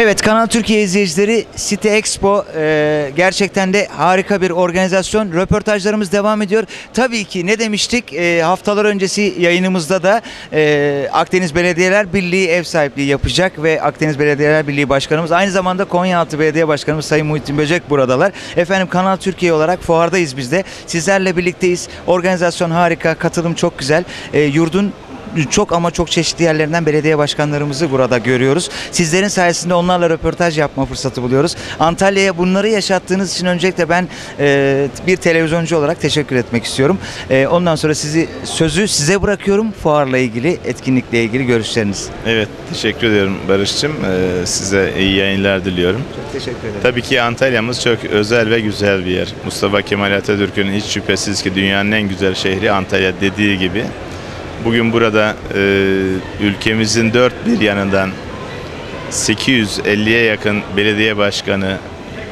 Evet Kanal Türkiye izleyicileri City Expo e, gerçekten de harika bir organizasyon. Röportajlarımız devam ediyor. Tabii ki ne demiştik E, haftalar öncesi yayınımızda da e, Akdeniz Belediyeler Birliği ev sahipliği yapacak ve Akdeniz Belediyeler Birliği Başkanımız aynı zamanda Konyaaltı Belediye Başkanımız Sayın Muhittin Böcek buradalar. Efendim Kanal Türkiye olarak fuardayız biz de. Sizlerle birlikteyiz. Organizasyon harika, katılım çok güzel. E, yurdun çok ama çok çeşitli yerlerinden belediye başkanlarımızı burada görüyoruz. Sizlerin sayesinde onlarla röportaj yapma fırsatı buluyoruz. Antalya'ya bunları yaşattığınız için öncelikle ben e, bir televizyoncu olarak teşekkür etmek istiyorum. E, ondan sonra sizi sözü size bırakıyorum. Fuarla ilgili, etkinlikle ilgili görüşleriniz. Evet, teşekkür ediyorum Barış'cığım. Ee, size iyi yayınlar diliyorum. Çok teşekkür ederim. Tabii ki Antalya'mız çok özel ve güzel bir yer. Mustafa Kemal Atatürk'ün hiç şüphesiz ki dünyanın en güzel şehri Antalya dediği gibi. Bugün burada e, ülkemizin dört bir yanından 850'ye yakın belediye başkanı,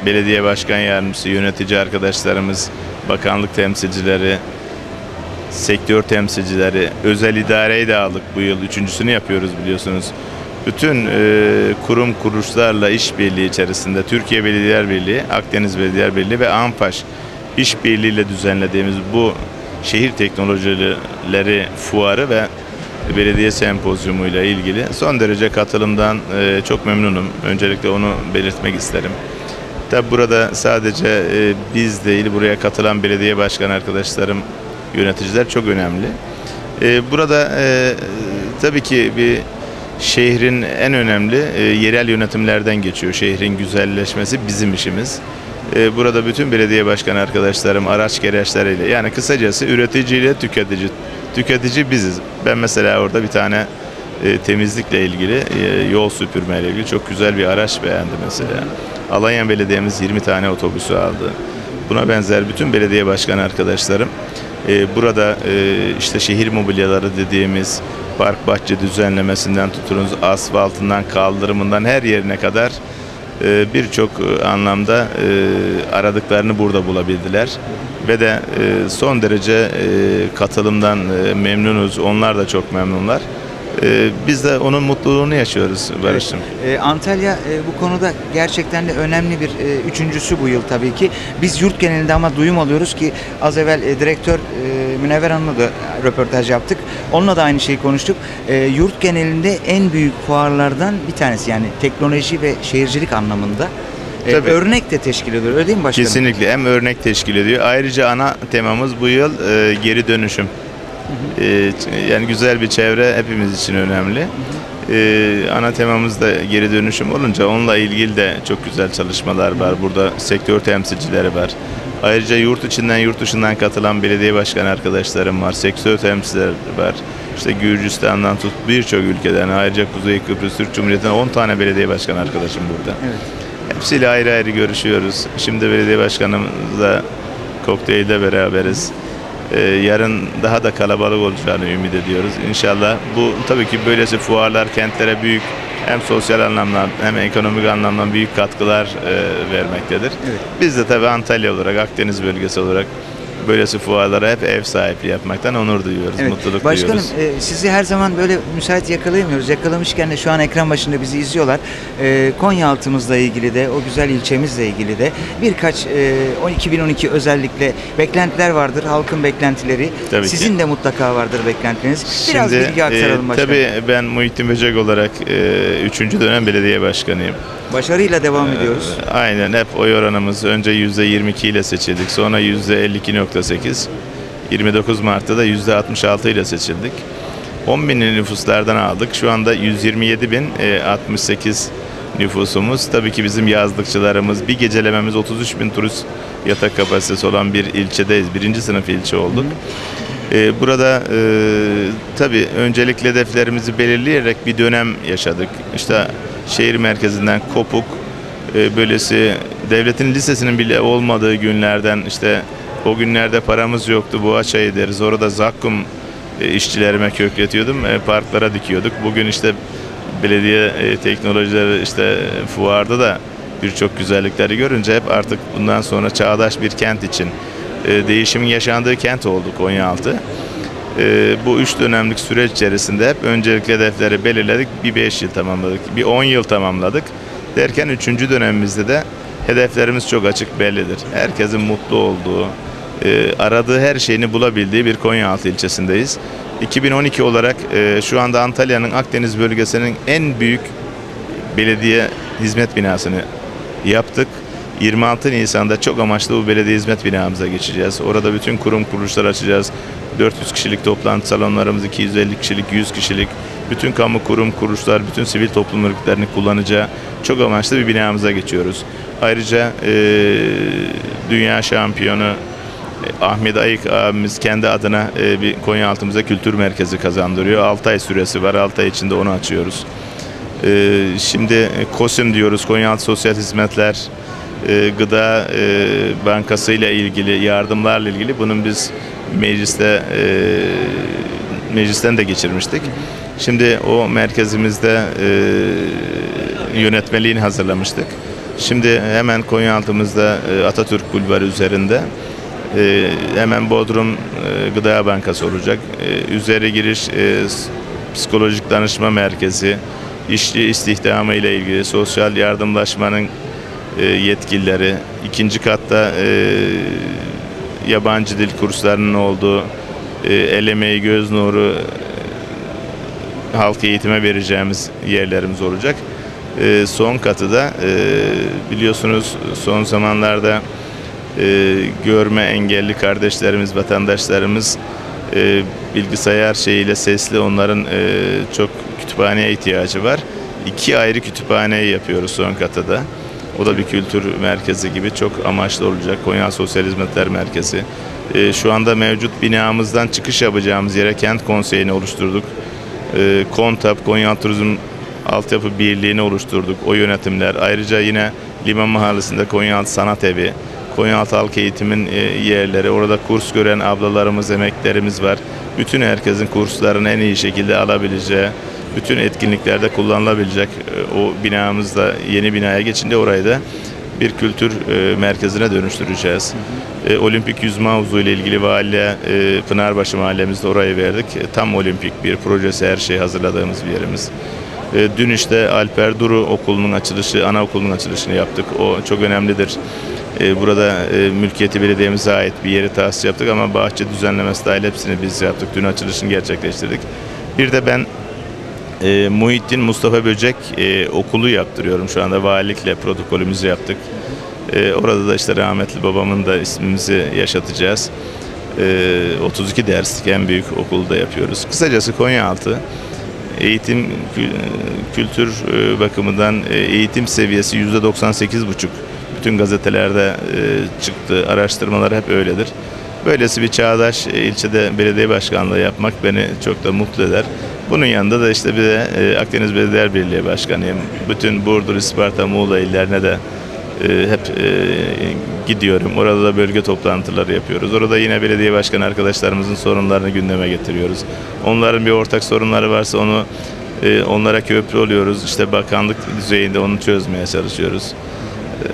belediye başkan yardımcısı, yönetici arkadaşlarımız, bakanlık temsilcileri, sektör temsilcileri, özel idareyi de aldık bu yıl. Üçüncüsünü yapıyoruz biliyorsunuz. Bütün e, kurum kuruluşlarla işbirliği içerisinde Türkiye Belediyeler Birliği, Akdeniz Belediyeler Birliği ve ANPAŞ işbirliğiyle düzenlediğimiz bu şehir teknolojileri fuarı ve belediye sempozyumuyla ilgili son derece katılımdan e, çok memnunum. Öncelikle onu belirtmek isterim. Tabi burada sadece e, biz değil, buraya katılan belediye başkan arkadaşlarım, yöneticiler çok önemli. E, burada tabii ki bir şehrin en önemli yerel yönetimlerden geçiyor. Şehrin güzelleşmesi bizim işimiz. E, burada bütün belediye başkan arkadaşlarım araç gereçleriyle yani kısacası üreticiyle tüketici. Tüketici biziz. Ben mesela orada bir tane e, temizlikle ilgili, e, yol süpürmeyle ilgili çok güzel bir araç beğendim mesela. Alanya Belediye'miz 20 tane otobüsü aldı. Buna benzer bütün belediye başkan arkadaşlarım e, burada e, işte şehir mobilyaları dediğimiz park bahçe düzenlemesinden tutunuz asfaltından kaldırımından her yerine kadar e, birçok anlamda e, aradıklarını burada bulabildiler ve de e, son derece e, katılımdan memnunuz. Onlar da çok memnunlar. E, biz de onun mutluluğunu yaşıyoruz Barış'cığım. Ee, Antalya e, bu konuda gerçekten de önemli bir e, üçüncüsü bu yıl tabii ki. Biz yurt genelinde ama duyum alıyoruz ki az evvel e, direktör e, Münevver Hanım'la da röportaj yaptık. Onunla da aynı şeyi konuştuk. E, yurt genelinde en büyük fuarlardan bir tanesi yani teknoloji ve şehircilik anlamında. E, Tabii. örnek de teşkil ediyor öyle değil mi başkanım? Kesinlikle hem örnek teşkil ediyor. Ayrıca ana temamız bu yıl e, geri dönüşüm. E, yani güzel bir çevre hepimiz için önemli. E, ana temamız da geri dönüşüm olunca onunla ilgili de çok güzel çalışmalar var. Burada sektör temsilcileri var. Ayrıca yurt içinden yurt dışından katılan belediye başkan arkadaşlarım var. Sektör temsilcileri var. İşte Gürcistan'dan tut birçok ülkeden ayrıca Kuzey Kıbrıs Türk Cumhuriyeti'nden 10 tane belediye başkan arkadaşım burada. Evet. Hepsiyle ayrı ayrı görüşüyoruz. Şimdi belediye başkanımızla kokteylde beraberiz. Ee, yarın daha da kalabalık olacağını ümit ediyoruz. İnşallah bu tabii ki böylesi fuarlar kentlere büyük hem sosyal anlamda hem ekonomik anlamda büyük katkılar e, vermektedir. Evet. Biz de tabii Antalya olarak, Akdeniz bölgesi olarak böylesi fuarlara hep ev sahipliği yapmaktan onur duyuyoruz, Evet. mutluluk Başkanım duyuyoruz. e, sizi her zaman böyle müsait yakalayamıyoruz. Yakalamışken de şu an ekran başında bizi izliyorlar. E, Konyaaltımızla ilgili de o güzel ilçemizle ilgili de birkaç e, o 2012 özellikle beklentiler vardır. Halkın beklentileri. Tabii ki. Sizin de mutlaka vardır beklentiniz. Biraz Şimdi, bilgi aktaralım e, başkanım. Tabii ben Muhittin Böcek olarak 3. dönem belediye başkanıyım. Başarıyla devam ediyoruz. Ee, Aynen hep oy oranımız önce %22 ile seçildik. Sonra %52.8. 29 Mart'ta da %66 ile seçildik. 10 bin nüfuslardan aldık. Şu anda 127 bin e, 68 nüfusumuz. Tabii ki bizim yazlıkçılarımız, bir gecelememiz 33 bin turist yatak kapasitesi olan bir ilçedeyiz. Birinci sınıf ilçe olduk. Ee, burada e, tabii öncelikle hedeflerimizi belirleyerek bir dönem yaşadık. İşte şehir merkezinden kopuk, e, böylesi devletin lisesinin bile olmadığı günlerden işte o günlerde paramız yoktu. Boğaçay'ı deriz. Orada zakkum e, işçilerime kökletiyordum. E, parklara dikiyorduk. Bugün işte belediye e, teknolojileri işte fuarda da birçok güzellikleri görünce hep artık bundan sonra çağdaş bir kent için e, değişimin yaşandığı kent oldu Konyaaltı. E, bu üç dönemlik süreç içerisinde hep öncelikli hedefleri belirledik. Bir beş yıl tamamladık, bir on yıl tamamladık. Derken üçüncü dönemimizde de hedeflerimiz çok açık bellidir. Herkesin mutlu olduğu, e, aradığı her şeyini bulabildiği bir Konyaaltı ilçesindeyiz. 2012 olarak e, şu anda Antalya'nın Akdeniz bölgesinin en büyük belediye hizmet binasını yaptık. 26 Nisan'da çok amaçlı bu belediye hizmet binamıza geçeceğiz. Orada bütün kurum kuruluşlar açacağız. 400 kişilik toplantı salonlarımız, 250 kişilik, 100 kişilik, bütün kamu kurum kuruluşlar, bütün sivil toplum örgütlerini kullanacağı çok amaçlı bir binamıza geçiyoruz. Ayrıca e, dünya şampiyonu e, Ahmet Ayık abimiz kendi adına e, bir Konyaaltı'mıza kültür merkezi kazandırıyor. 6 ay süresi var. 6 ay içinde onu açıyoruz. Ee, şimdi KOSİM diyoruz Konyaaltı Sosyal Hizmetler e, Gıda e, Bankası ile ilgili yardımlarla ilgili bunun biz mecliste e, meclisten de geçirmiştik. Şimdi o merkezimizde yönetmeliğini hazırlamıştık. Şimdi hemen Konyaaltı'mızda e, Atatürk Bulvarı üzerinde hemen Bodrum e, Gıda Bankası olacak. Üzeri giriş psikolojik danışma merkezi, işçi istihdamı ile ilgili sosyal yardımlaşmanın e, yetkilileri, ikinci katta e, yabancı dil kurslarının olduğu e, el göz nuru e, halk eğitime vereceğimiz yerlerimiz olacak. E, son katı da e, biliyorsunuz son zamanlarda e, görme engelli kardeşlerimiz, vatandaşlarımız e, bilgisayar şeyiyle sesli onların e, çok kütüphaneye ihtiyacı var. İki ayrı kütüphaneyi yapıyoruz son katıda. O da bir kültür merkezi gibi çok amaçlı olacak. Konya Sosyal Hizmetler Merkezi. E, şu anda mevcut binamızdan çıkış yapacağımız yere kent konseyini oluşturduk. E, KONTAP, Konya Turizm Altyapı Birliği'ni oluşturduk. O yönetimler. Ayrıca yine Liman Mahallesi'nde Konyaaltı Sanat Evi, Konyaaltı Halk Eğitim'in e, yerleri, orada kurs gören ablalarımız, emeklerimiz var. Bütün herkesin kurslarını en iyi şekilde alabileceği, bütün etkinliklerde kullanılabilecek e, o binamızda yeni binaya geçince orayı da bir kültür e, merkezine dönüştüreceğiz. E, olimpik yüzme havuzu ile ilgili valiye e, Pınarbaşı mahallemizde orayı verdik. E, tam olimpik bir projesi her şey hazırladığımız bir yerimiz. E, dün işte Alper Duru Okulu'nun açılışı, anaokulunun açılışını yaptık. O çok önemlidir. E, burada e, mülkiyeti belediyemize ait bir yeri tahsis yaptık ama bahçe düzenlemesi dahil hepsini biz yaptık. Dün açılışını gerçekleştirdik. Bir de ben e, Muhittin Mustafa Böcek e, okulu yaptırıyorum şu anda valilikle protokolümüzü yaptık. E, orada da işte rahmetli babamın da ismimizi yaşatacağız. E, 32 derslik en büyük okulda yapıyoruz. Kısacası Konyaaltı eğitim kü- kültür e, bakımından e, eğitim seviyesi %98,5 bütün gazetelerde e, çıktı. Araştırmalar hep öyledir. Böylesi bir çağdaş ilçede belediye başkanlığı yapmak beni çok da mutlu eder. Bunun yanında da işte bir de e, Akdeniz Belediyeler Birliği Başkanıyım. Bütün Burdur, Isparta, Muğla illerine de e, hep e, gidiyorum. Orada da bölge toplantıları yapıyoruz. Orada yine belediye başkanı arkadaşlarımızın sorunlarını gündeme getiriyoruz. Onların bir ortak sorunları varsa onu onlara köprü oluyoruz. İşte bakanlık düzeyinde onu çözmeye çalışıyoruz.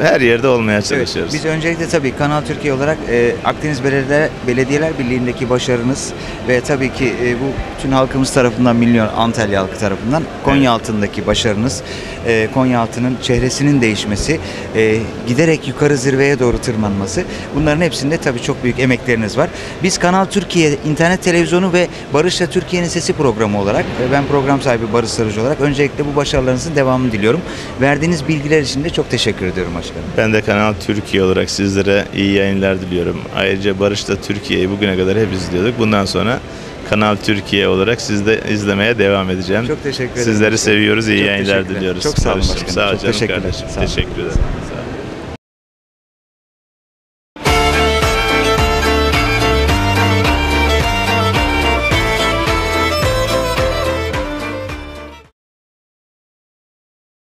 Her yerde olmaya Evet, çalışıyoruz. biz öncelikle tabii Kanal Türkiye olarak e, Akdeniz Belediyeler, Belediyeler Birliği'ndeki başarınız ve tabii ki e, bu bütün halkımız tarafından milyon Antalya halkı tarafından Konya altındaki başarınız, e, Konya altının çehresinin değişmesi, e, giderek yukarı zirveye doğru tırmanması bunların hepsinde tabii çok büyük emekleriniz var. Biz Kanal Türkiye internet televizyonu ve Barış'la Türkiye'nin Sesi programı olarak ve ben program sahibi Barış Sarıcı olarak öncelikle bu başarılarınızın devamını diliyorum. Verdiğiniz bilgiler için de çok teşekkür ediyorum başkanım. Ben de Kanal Türkiye olarak sizlere iyi yayınlar diliyorum. Ayrıca Barış'ta Türkiye'yi bugüne kadar hep izliyorduk. Bundan sonra Kanal Türkiye olarak siz de izlemeye devam edeceğim. Çok teşekkür ederim. Sizleri seviyoruz, iyi Çok yayınlar diliyoruz. Çok sağ olun başkanım. Sağ ol Çok canım teşekkürler. kardeşim. Sağ olun. Teşekkür ederim.